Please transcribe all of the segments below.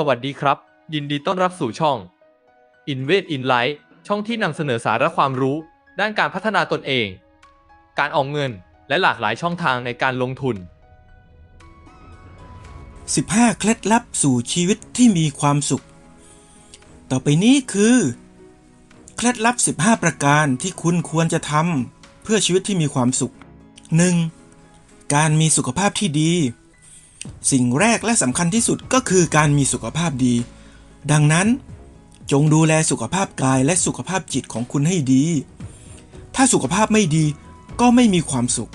สวัสดีครับ ยินดีต้อนรับสู่ช่อง Invest in Life ช่องที่นำเสนอสาระความรู้ ด้านการพัฒนาตนเอง การออมเงินและหลากหลายช่องทางในการลงทุน 15 เคล็ดลับสู่ชีวิตที่มีความสุข ต่อไปนี้คือ เคล็ดลับ 15 ประการที่คุณควรจะทำเพื่อชีวิตที่มีความสุข 1. การมีสุขภาพที่ดี สิ่งแรกและสำคัญที่สุดก็คือการมีสุขภาพดี ดังนั้น จงดูแลสุขภาพกายและสุขภาพจิตของคุณให้ดี ถ้าสุขภาพไม่ดีก็ไม่มีความสุข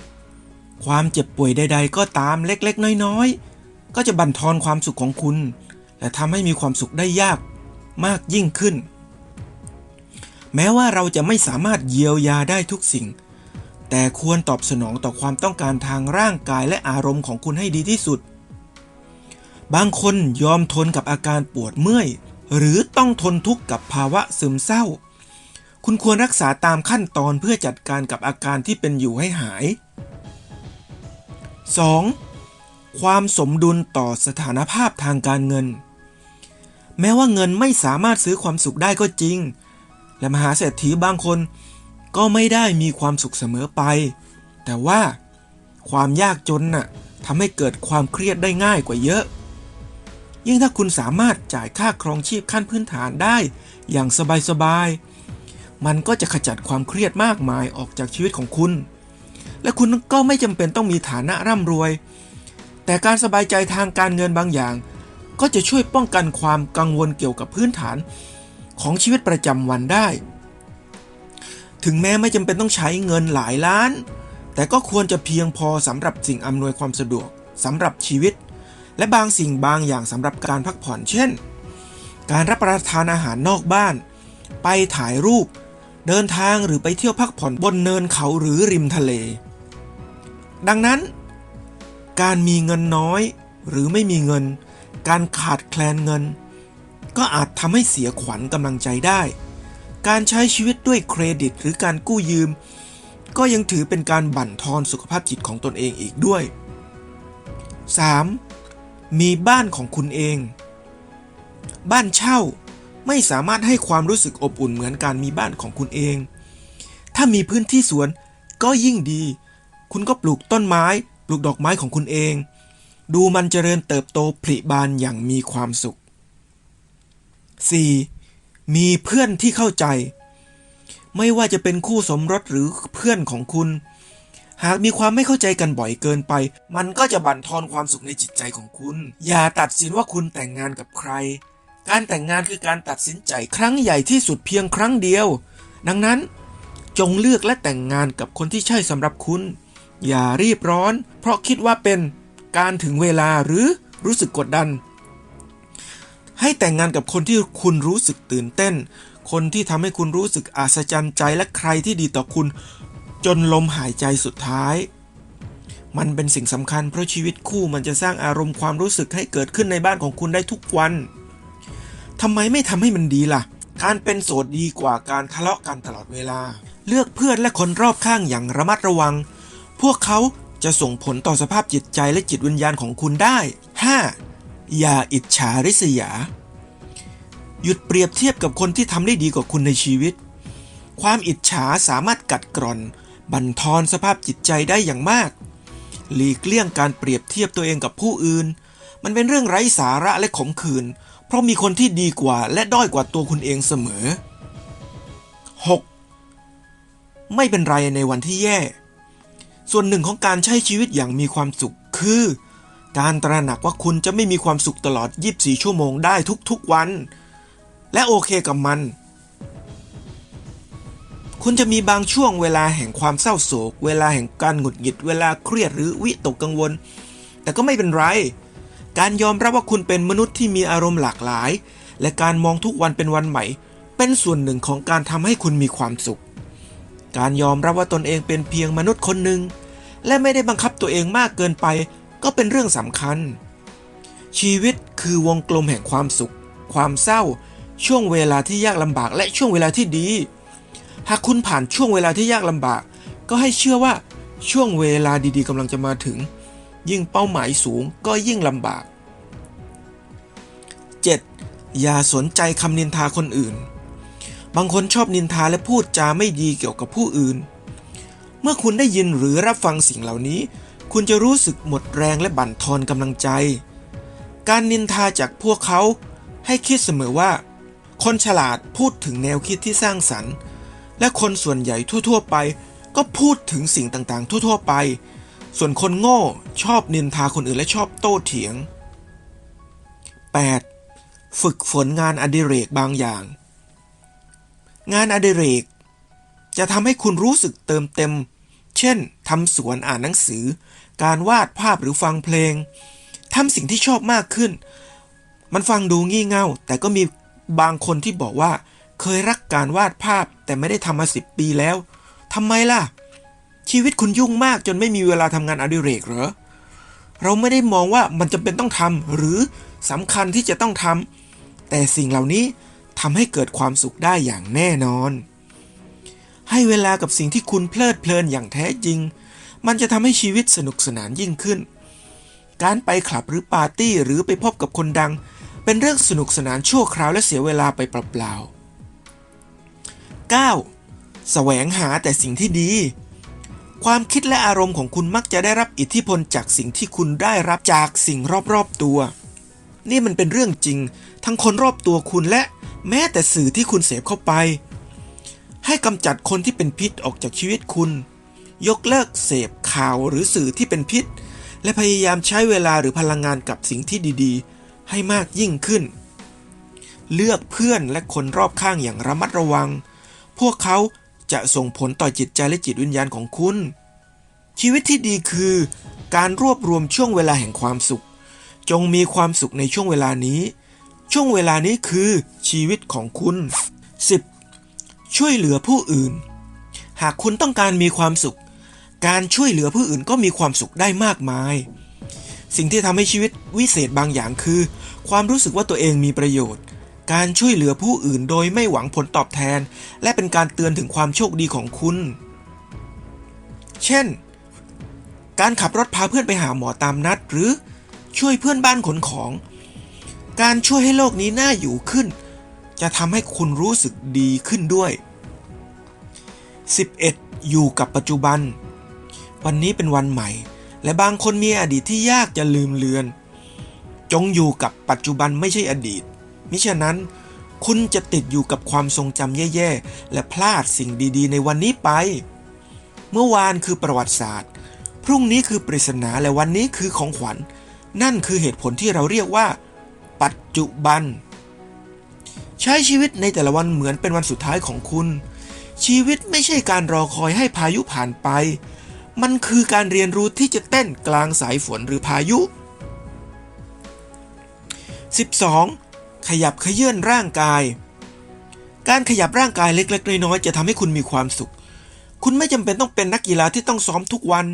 ความเจ็บป่วยใด ๆ ก็ตามเล็กๆ น้อยๆ ก็จะบั่นทอนความสุขของคุณ และทำให้มีความสุขได้ยากมากยิ่งขึ้น แม้ว่าเราจะไม่สามารถเยียวยาได้ทุกสิ่ง แต่ควรตอบสนองต่อความต้องการทางร่างกายและอารมณ์ของคุณให้ดีที่สุด บางคนยอมทนกับอาการปวดเมื่อย หรือต้องทนทุกข์กับภาวะซึมเศร้า คุณควรรักษาตามขั้นตอนเพื่อจัดการกับอาการที่เป็นอยู่ให้หาย 2. ความสมดุลต่อสถานภาพทางการเงิน แม้ว่าเงินไม่สามารถซื้อความสุขได้ก็จริง และมหาเศรษฐีบางคนก็ไม่ได้มีความสุขเสมอไป แต่ว่าความยากจนน่ะทำให้เกิดความเครียดได้ง่ายกว่าเยอะ ยิ่งถ้าคุณสามารถจ่ายค่าครองชีพขั้นพื้นฐานได้ อย่างสบายๆ มันก็จะขจัดความเครียดมากมายออกจากชีวิตของคุณ และคุณก็ไม่จำเป็นต้องมีฐานะร่ำรวย แต่การสบายใจทางการเงินบางอย่าง ก็จะช่วยป้องกันความกังวลเกี่ยวกับพื้นฐานของชีวิตประจำวันได้ ถึงแม้ไม่จำเป็นต้องใช้เงินหลายล้าน แต่ก็ควรจะเพียงพอสำหรับสิ่งอำนวยความสะดวกสำหรับชีวิต และบางสิ่งบางอย่างสำหรับการพักผ่อนเช่น การรับประทานอาหารนอกบ้าน ไปถ่ายรูป เดินทางหรือไปเที่ยวพักผ่อนบนเนินเขาหรือริมทะเล ดังนั้น การมีเงินน้อยหรือไม่มีเงิน การขาดแคลนเงิน ก็อาจทำให้เสียขวัญกำลังใจได้ การใช้ชีวิตด้วยเครดิตหรือการกู้ยืม ก็ยังถือเป็นการบั่นทอนสุขภาพจิตของตนเองอีกด้วย 3. มีบ้านของคุณเอง บ้านเช่าไม่สามารถให้ความรู้สึกอบอุ่นเหมือนการมีบ้านของคุณเอง ถ้ามีพื้นที่สวนก็ยิ่งดี คุณก็ปลูกต้นไม้ ปลูกดอกไม้ของคุณเอง ดูมันเจริญเติบโตผลิบานอย่างมีความสุข 4. มีเพื่อนที่เข้าใจ ไม่ว่าจะเป็นคู่สมรสหรือเพื่อนของคุณ หากมีความไม่เข้าใจกันบ่อยเกินไป มันก็จะบั่นทอนความสุขในจิตใจของคุณ อย่าตัดสินว่าคุณแต่งงานกับใคร การแต่งงานคือการตัดสินใจครั้งใหญ่ที่สุดเพียงครั้งเดียว ดังนั้น จงเลือกและแต่งงานกับคนที่ใช่สำหรับคุณ อย่ารีบร้อน เพราะคิดว่าเป็นการถึงเวลาหรือรู้สึกกดดัน ให้แต่งงานกับคนที่คุณรู้สึกตื่นเต้น คนที่ทำให้คุณรู้สึกอัศจรรย์ใจและใครที่ดีต่อคุณ จนลมหายใจสุดท้าย มันเป็นสิ่งสำคัญเพราะชีวิตคู่มันจะสร้างอารมณ์ความรู้สึกให้เกิดขึ้นในบ้านของคุณได้ทุกวันทำไมไม่ทำให้มันดีล่ะ การเป็นโสดดีกว่าการทะเลาะกันตลอดเวลา เลือกเพื่อนและคนรอบข้างอย่างระมัดระวัง พวกเขาจะส่งผลต่อสภาพจิตใจและจิตวิญญาณของคุณได้ 5. อย่าอิจฉาริษยา หยุดเปรียบเทียบกับคนที่ทำได้ดีกว่าคุณในชีวิต ความอิจฉาสามารถกัดกร่อน บั่นทอนสภาพจิตใจได้อย่างมาก หลีกเลี่ยงการเปรียบเทียบตัวเองกับผู้อื่น มันเป็นเรื่องไร้สาระและขมขื่นเพราะมีคนที่ดีกว่าและด้อยกว่าตัวคุณเองเสมอ 6. ไม่เป็นไรในวันที่แย่ ส่วนหนึ่งของการใช้ชีวิตอย่างมีความสุขคือ การตระหนักว่าคุณจะไม่มีความสุขตลอด 24 ชั่วโมงได้ทุกๆวัน และโอเคกับมัน คุณจะมีบางช่วงเวลาแห่งความเศร้าโศก เวลาแห่งการหงุดหงิด เวลาเครียดหรือวิตกกังวล แต่ก็ไม่เป็นไร การยอมรับว่าคุณเป็นมนุษย์ที่มีอารมณ์หลากหลาย และการมองทุกวันเป็นวันใหม่ เป็นส่วนหนึ่งของการทำให้คุณมีความสุข การยอมรับว่าตนเองเป็นเพียงมนุษย์คนหนึ่ง และไม่ได้บังคับตัวเองมากเกินไป ก็เป็นเรื่องสำคัญ ชีวิตคือวงกลมแห่งความสุข ความเศร้า ช่วงเวลาที่ยากลำบากและช่วงเวลาที่ดี หากคุณผ่านช่วงเวลาที่ยากลำบาก ก็ให้เชื่อว่าช่วงเวลาดีๆกำลังจะมาถึง ยิ่งเป้าหมายสูงก็ยิ่งลำบาก 7. อย่าสนใจคำนินทาคนอื่น บางคนชอบนินทาและพูดจาไม่ดีเกี่ยวกับผู้อื่น เมื่อคุณได้ยินหรือรับฟังสิ่งเหล่านี้ คุณจะรู้สึกหมดแรงและบั่นทอนกำลังใจ การนินทาจากพวกเขาให้คิดเสมอว่า คนฉลาดพูดถึงแนวคิดที่สร้างสรรค์ และคนส่วนใหญ่ทั่ว ๆ ไป ก็พูดถึงสิ่งต่างๆ ทั่ว ๆ ไป ส่วนคนโง่ชอบนินทาคนอื่นและชอบโต้เถียง 8. ฝึกฝนงานอดิเรกบางอย่าง งานอดิเรก จะทำให้คุณรู้สึกเติมเต็ม เช่นทำสวนอ่านหนังสือ การวาดภาพหรือฟังเพลงทำสิ่งที่ชอบมากขึ้น มันฟังดูงี่เง่า แต่ก็มีบางคนที่บอกว่า เคยรักการวาดภาพแต่ไม่ได้ทำมาสิบปีแล้วทำไมล่ะ ชีวิตคุณยุ่งมากจนไม่มีเวลาทำงานอดิเรกเหรอ เราไม่ได้มองว่ามันจำเป็นต้องทำหรือสำคัญที่จะต้องทำแต่สิ่งเหล่านี้ทำให้เกิดความสุขได้อย่างแน่นอน ให้เวลากับสิ่งที่คุณเพลิดเพลินอย่างแท้จริง มันจะทำให้ชีวิตสนุกสนานยิ่งขึ้น การไปคลับหรือปาร์ตี้หรือไปพบกับคนดัง เป็นเรื่องสนุกสนานชั่วคราวและเสียเวลาไปเปล่าๆ 9. แสวงหาแต่สิ่งที่ดี ความคิดและอารมณ์ของคุณมักจะได้รับอิทธิพลจากสิ่งที่คุณได้รับจากสิ่งรอบๆตัว นี่มันเป็นเรื่องจริง ทั้งคนรอบตัวคุณและแม้แต่สื่อที่คุณเสพเข้าไป ให้กำจัดคนที่เป็นพิษออกจากชีวิตคุณ ยกเลิกเสพข่าวหรือสื่อที่เป็นพิษ และพยายามใช้เวลาหรือพลังงานกับสิ่งที่ดีๆ ให้มากยิ่งขึ้นเลือกเพื่อนและคนรอบข้างอย่างระมัดระวัง พวกเขาจะส่งผลต่อจิตใจและจิตวิญญาณของคุณ ชีวิตที่ดีคือ การรวบรวมช่วงเวลาแห่งความสุข จงมีความสุขในช่วงเวลานี้ ช่วงเวลานี้คือชีวิตของคุณ 10. ช่วยเหลือผู้อื่น หากคุณต้องการมีความสุข การช่วยเหลือผู้อื่นก็มีความสุขได้มากมาย สิ่งที่ทำให้ชีวิตวิเศษบางอย่างคือ ความรู้สึกว่าตัวเองมีประโยชน์ การช่วยเหลือผู้อื่นโดยไม่หวังผลตอบแทน และเป็นการเตือนถึงความโชคดีของคุณ เช่น การขับรถพาเพื่อนไปหาหมอตามนัด หรือช่วยเพื่อนบ้านขนของ การช่วยให้โลกนี้น่าอยู่ขึ้น จะทำให้คุณรู้สึกดีขึ้นด้วย 11. อยู่กับปัจจุบัน วันนี้เป็นวันใหม่ และบางคนมีอดีตที่ยากจะลืมเลือน จงอยู่กับปัจจุบันไม่ใช่อดีต มิฉะนั้น คุณจะติดอยู่กับความทรงจำแย่ๆ และพลาดสิ่งดีๆ ในวันนี้ไป เมื่อวานคือประวัติศาสตร์ พรุ่งนี้คือปริศนาและวันนี้คือของขวัญ นั่นคือเหตุผลที่เราเรียกว่า ปัจจุบัน ใช้ชีวิตในแต่ละวันเหมือนเป็นวันสุดท้ายของคุณ ชีวิตไม่ใช่การรอคอยให้พายุผ่านไป มันคือการเรียนรู้ที่จะเต้นกลางสายฝนหรือพายุ 12. ขยับเขยื่อนร่างกาย การขยับร่างกายเล็ก ๆ น้อยๆจะทำให้คุณมีความสุข คุณไม่จำเป็นต้องเป็นนักกีฬาที่ต้องซ้อมทุกวัน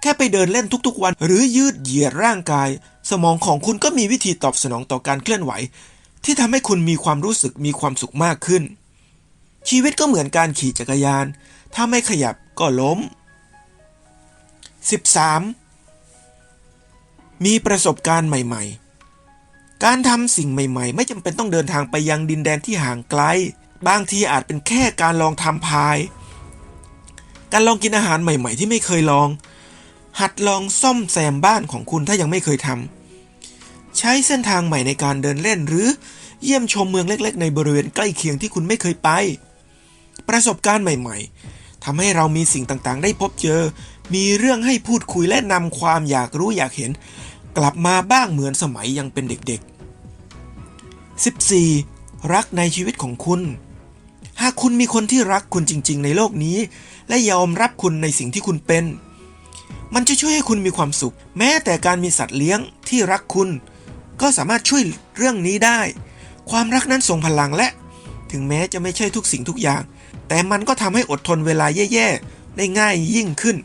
แค่ไปเดินเล่นทุกๆวัน หรือยืดเหยียดร่างกาย สมองของคุณก็มีวิธีตอบสนองต่อการเคลื่อนไหว ที่ทำให้คุณมีความรู้สึกมีความสุขมากขึ้น ชีวิตก็เหมือนการขี่จักรยาน ถ้าไม่ขยับก็ล้ม 13. มีประสบการณ์ใหม่ ๆ การทำสิ่งใหม่ๆ ไม่จำเป็นต้องเดินทางไปยังดินแดนที่ห่างไกล บางทีอาจเป็นแค่การลองทำพาย การลองกินอาหารใหม่ ๆ ที่ไม่เคยลอง หัดลองซ่อมแซมบ้านของคุณถ้ายังไม่เคยทำใช้เส้นทางใหม่ในการเดินเล่นหรือเยี่ยมชมเมืองเล็ก ๆ ในบริเวณใกล้เคียงที่คุณไม่เคยไป ประสบการณ์ใหม่ ๆทำให้เรามีสิ่งต่างๆ ได้พบเจอ มีเรื่องให้พูดคุยและนำความอยากรู้อยากเห็น กลับมาบ้างเหมือนสมัยยังเป็นเด็กๆ 14. รักในชีวิตของคุณ หากคุณมีคนที่รักคุณจริง ๆ ในโลกนี้ และยอมรับคุณในสิ่งที่คุณเป็น มันจะช่วยให้คุณมีความสุข แม้แต่การมีสัตว์เลี้ยงที่รักคุณ ก็สามารถช่วยเรื่องนี้ได้ ความรักนั้นทรงพลังและ ถึงแม้จะไม่ใช่ทุกสิ่งทุกอย่าง แต่มันก็ทำให้อดทนเวลาแย่ๆได้ง่ายยิ่งขึ้น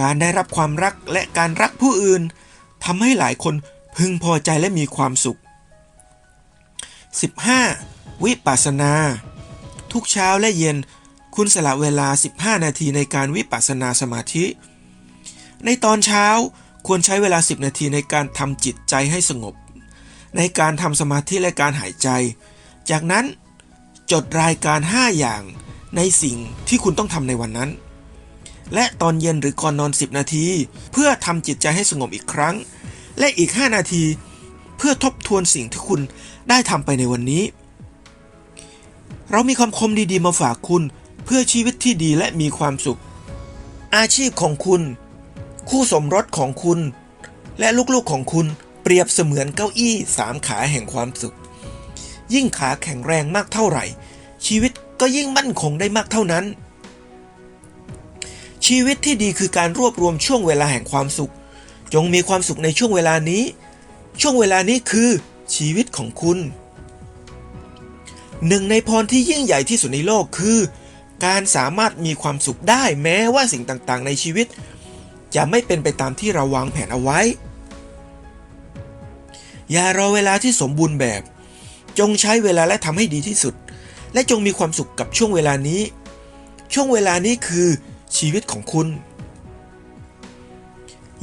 การได้รับความรักและการรักผู้อื่นทำให้หลายคนพึงพอใจและมีความสุข 15. วิปัสสนา ทุกเช้าและเย็นคุณสละเวลา 15 นาทีในการวิปัสสนาสมาธิ ในตอนเช้าควรใช้เวลา 10 นาทีในการทำจิตใจให้สงบ ในการทำสมาธิและการหายใจ จากนั้นจดรายการ 5 อย่างในสิ่งที่คุณต้องทำในวันนั้น และตอนเย็นหรือก่อนนอน 10 นาที เพื่อทำจิตใจให้สงบอีกครั้ง และอีก 5 นาที เพื่อทบทวนสิ่งที่คุณได้ทำไปในวันนี้ เรามีคำคมดีๆ มาฝากคุณเพื่อชีวิตที่ดีและมีความสุข อาชีพของคุณ คู่สมรสของคุณ และลูกๆของคุณเปรียบเสมือนเก้าอี้สามขาแห่งความสุข ยิ่งขาแข็งแรงมากเท่าไหร่ ชีวิตก็ยิ่งมั่นคงได้มากเท่านั้น ชีวิตที่ดีคือการรวบรวมช่วงเวลาแห่งความสุข จงมีความสุขในช่วงเวลานี้ ช่วงเวลานี้คือชีวิตของคุณ หนึ่งในพรที่ยิ่งใหญ่ที่สุดในโลกคือ การสามารถมีความสุขได้แม้ว่าสิ่งต่างๆ ในชีวิต จะไม่เป็นไปตามที่เราวางแผนเอาไว้ อย่ารอเวลาที่สมบูรณ์แบบ จงใช้เวลาและทำให้ดีที่สุด และจงมีความสุขกับช่วงเวลานี้ ช่วงเวลานี้คือชีวิตของคุณ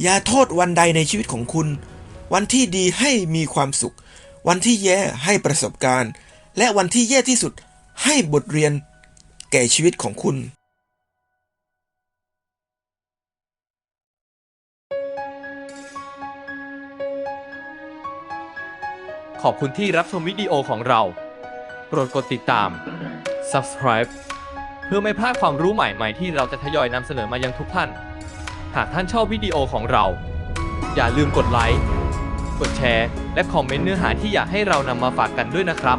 อย่าโทษวันใดในชีวิตของคุณ วันที่ดีให้มีความสุข วันที่แย่ให้ประสบการณ์ และวันที่แย่ที่สุดให้บทเรียนแก่ชีวิตของคุณขอบคุณที่รับชมวิดีโอของเรา โปรดกดติดตาม subscribe เพื่อไม่พลาดความรู้ใหม่ ๆ ที่เราจะทยอยนำเสนอมายังทุกท่าน หากท่านชอบวิดีโอของเรา อย่าลืมกดไลค์ กดแชร์ และคอมเมนต์เนื้อหาที่อยากให้เรานำมาฝากกันด้วยนะครับ